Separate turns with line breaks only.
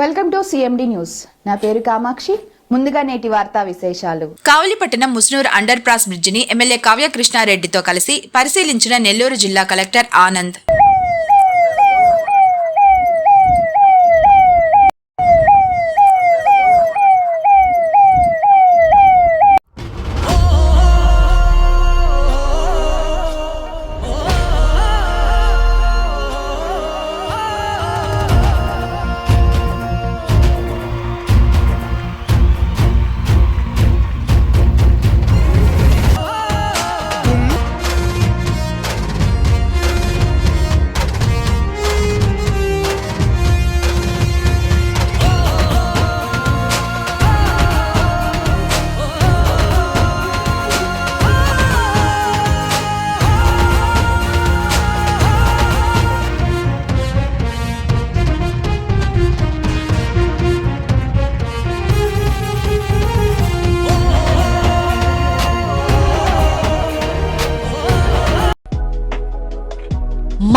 Welcome to CMD news. నా పేరు కామాక్షి. ముందుగా నేటి వార్తా విశేషాలు.
కావలిపట్టణం ముస్నూర్ అండర్ పాస్ బ్రిడ్జిని ఎమ్మెల్యే కావ్య కృష్ణారెడ్డితో కలిసి పరిశీలించిన నెల్లూరు జిల్లా collector Anand.